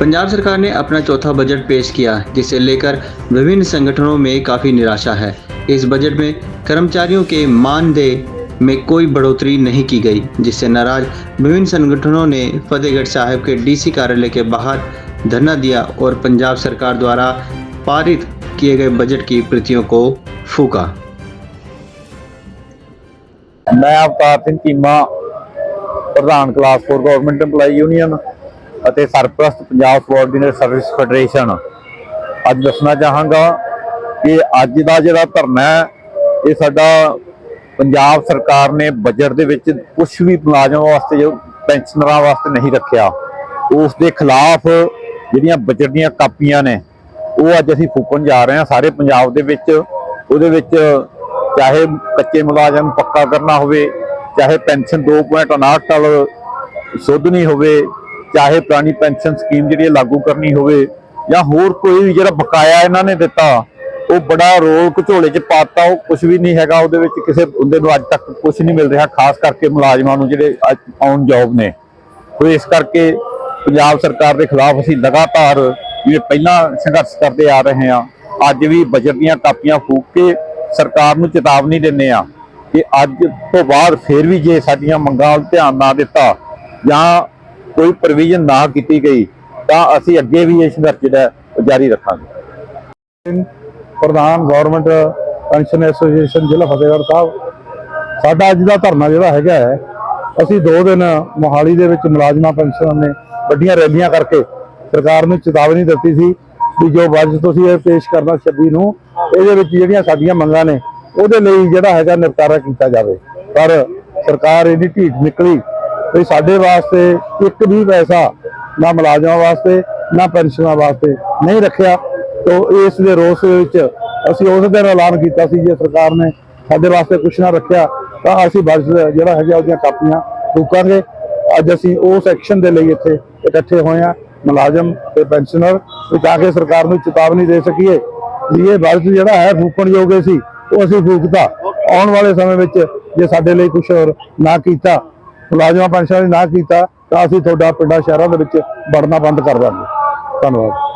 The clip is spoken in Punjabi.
पंजाब सरकार ने अपना चौथा बजट पेश किया, जिसे लेकर विभिन्न संगठनों में काफ़ी निराशा है। इस बजट में कर्मचारियों के मानदेय में कोई बढ़ोतरी नहीं की गई, जिससे नाराज़ विभिन्न संगठनों ने फतेहगढ़ साहब के डीसी कार्यालय के बाहर धरना दिया और पंजाब सरकार द्वारा पारित किए गए बजट की प्रतियों को फूका। मैं आपका प्रधान class four government employ union ਅਤੇ ਸਰਪ੍ਰਸਤ ਪੰਜਾਬ ਸਬਆਰਡੀਨੇਟ ਸਰਵਿਸ ਫੈਡਰੇਸ਼ਨ ਅੱਜ ਦੱਸਣਾ ਚਾਹਾਂਗਾ ਕਿ ਅੱਜ ਦਾ ਜਿਹੜਾ ਧਰਨਾ ਹੈ, ਇਹ ਸਾਡਾ ਪੰਜਾਬ ਸਰਕਾਰ ਨੇ ਬਜਟ ਦੇ ਵਿੱਚ ਕੁਝ ਵੀ ਮੁਲਾਜ਼ਮਾਂ ਵਾਸਤੇ ਜੋ ਪੈਨਸ਼ਨਰਾਂ ਵਾਸਤੇ ਨਹੀਂ ਰੱਖਿਆ। ਉਸ ਦੇ ਖਿਲਾਫ ਜਿਹੜੀਆਂ ਬਜਟ ਦੀਆਂ ਕਾਪੀਆਂ ਨੇ, ਉਹ ਅੱਜ ਅਸੀਂ ਫੂਕਣ ਜਾ ਰਹੇ ਹਾਂ ਸਾਰੇ ਪੰਜਾਬ ਦੇ ਵਿੱਚ। ਉਹਦੇ ਵਿੱਚ ਚਾਹੇ ਕੱਚੇ ਮੁਲਾਜ਼ਮ ਪੱਕਾ ਕਰਨਾ ਹੋਵੇ, ਚਾਹੇ ਪੈਨਸ਼ਨ 2.59 ਸਾਲ ਸੋਧਣੀ ਹੋਵੇ ਚਾਹੇ ਪੁਰਾਣੀ ਪੈਨਸ਼ਨ ਸਕੀਮ ਜਿਹੜੀ ਹੈ ਲਾਗੂ ਕਰਨੀ ਹੋਵੇ ਜਾਂ ਹੋਰ ਕੋਈ ਵੀ ਜਿਹੜਾ ਬਕਾਇਆ ਇਹਨਾਂ ਨੇ ਦਿੱਤਾ, ਉਹ ਬੜਾ ਰੋਲ ਘਚੋਲੇ 'ਚ ਪਾਤਾ, ਉਹ ਕੁਝ ਵੀ ਨਹੀਂ ਹੈਗਾ, ਉਹਦੇ ਵਿੱਚ ਕਿਸੇ ਬੰਦੇ ਨੂੰ ਅੱਜ ਤੱਕ ਕੁਝ ਨਹੀਂ ਮਿਲ ਰਿਹਾ, ਖਾਸ ਕਰਕੇ ਮੁਲਾਜ਼ਮਾਂ ਨੂੰ ਜਿਹੜੇ ਅੱਜ ਔਨ ਜੌਬ ਨੇ। ਸੋ ਇਸ ਕਰਕੇ ਪੰਜਾਬ ਸਰਕਾਰ ਦੇ ਖਿਲਾਫ ਅਸੀਂ ਲਗਾਤਾਰ ਜਿਵੇਂ ਪਹਿਲਾਂ ਸੰਘਰਸ਼ ਕਰਦੇ ਆ ਰਹੇ ਹਾਂ, ਅੱਜ ਵੀ ਬਜਟ ਦੀਆਂ ਕਾਪੀਆਂ ਫੂਕ ਕੇ ਸਰਕਾਰ ਨੂੰ ਚੇਤਾਵਨੀ ਦਿੰਨੇ ਆ ਕਿ ਅੱਜ ਤੋਂ ਬਾਅਦ ਫੇਰ ਵੀ ਜੇ ਸਾਡੀਆਂ ਮੰਗਾਂ ਵੱਲ ਧਿਆਨ ਨਾ ਦਿੱਤਾ ਜਾਂ ਕੋਈ ਪ੍ਰੋਵੀਜ਼ਨ ਨਾ ਕੀਤੀ ਗਈ, ਤਾਂ ਅਸੀਂ ਅੱਗੇ ਵੀ ਇਹ ਸੰਘਰਸ਼ ਜਿਹੜਾ ਜਾਰੀ ਰੱਖਾਂਗੇ। ਪ੍ਰਧਾਨ ਗਵਰਨਮੈਂਟ ਪੈਨਸ਼ਨ ਐਸੋਸੀਏਸ਼ਨ ਜ਼ਿਲ੍ਹਾ ਫਤਿਹਗੜ੍ਹ ਸਾਹਿਬ, ਸਾਡਾ ਅੱਜ ਦਾ ਧਰਨਾ ਜਿਹੜਾ ਹੈਗਾ ਹੈ, ਅਸੀਂ ਦੋ ਦਿਨ ਮੋਹਾਲੀ ਦੇ ਵਿੱਚ ਮੁਲਾਜ਼ਮਾਂ ਪੈਨਸ਼ਨਰਾਂ ਨੇ ਵੱਡੀਆਂ ਰੈਲੀਆਂ ਕਰਕੇ ਸਰਕਾਰ ਨੂੰ ਚੇਤਾਵਨੀ ਦਿੱਤੀ ਸੀ ਵੀ ਜੋ ਬਜਟ ਤੁਸੀਂ ਇਹ ਪੇਸ਼ ਕਰਨਾ 26 ਨੂੰ, ਇਹਦੇ ਵਿੱਚ ਜਿਹੜੀਆਂ ਸਾਡੀਆਂ ਮੰਗਾਂ ਨੇ, ਉਹਦੇ ਲਈ ਜਿਹੜਾ ਹੈਗਾ ਨਿਪਟਾਰਾ ਕੀਤਾ ਜਾਵੇ। ਪਰ ਸਰਕਾਰ ਇਹਦੀ ਢੀਠ ਨਿਕਲੀ ਵੀ ਸਾਡੇ ਵਾਸਤੇ ਇੱਕ ਵੀ ਪੈਸਾ ਨਾ ਮੁਲਾਜ਼ਮਾਂ ਵਾਸਤੇ, ਨਾ ਪੈਨਸ਼ਨਾਂ ਵਾਸਤੇ ਨਹੀਂ ਰੱਖਿਆ। ਤੋ ਇਸ ਦੇ ਰੋਸ ਵਿੱਚ ਅਸੀਂ ਉਸ ਦਿਨ ਐਲਾਨ ਕੀਤਾ ਸੀ, ਜੇ ਸਰਕਾਰ ਨੇ ਸਾਡੇ ਵਾਸਤੇ ਕੁਝ ਨਾ ਰੱਖਿਆ, ਤਾਂ ਅਸੀਂ ਬਜਟ ਜਿਹੜਾ ਹੈਗਾ ਉਹਦੀਆਂ ਕਾਪੀਆਂ ਫੂਕਾਂਗੇ। ਅੱਜ ਅਸੀਂ ਉਸ ਐਕਸ਼ਨ ਦੇ ਲਈ ਇੱਥੇ ਇਕੱਠੇ ਹੋਏ ਆ ਮੁਲਾਜ਼ਮ ਤੇ ਪੈਨਸ਼ਨਰ, ਵੀ ਤਾਂ ਕਿ ਸਰਕਾਰ ਨੂੰ ਚੇਤਾਵਨੀ ਦੇ ਸਕੀਏ ਵੀ ਇਹ ਬਜਟ ਜਿਹੜਾ ਹੈ ਫੂਕਣ ਯੋਗ ਸੀ, ਉਹ ਅਸੀਂ ਫੂਕਤਾ। ਆਉਣ ਵਾਲੇ ਸਮੇਂ ਵਿੱਚ ਜੇ ਸਾਡੇ ਲਈ ਕੁਝ ਹੋਰ ਨਾ ਕੀਤਾ ਮੁਲਾਜ਼ਮਾਂ ਪੈਨਸ਼ਨਰਾਂ ਨੇ ਨਾ ਕੀਤਾ ਤਾਂ ਅਸੀਂ ਤੁਹਾਡਾ ਪਿੰਡਾਂ, ਸ਼ਹਿਰਾਂ ਦੇ ਵਿੱਚ ਵੜਨਾ ਬੰਦ ਕਰ ਦਾਂਗੇ। ਧੰਨਵਾਦ।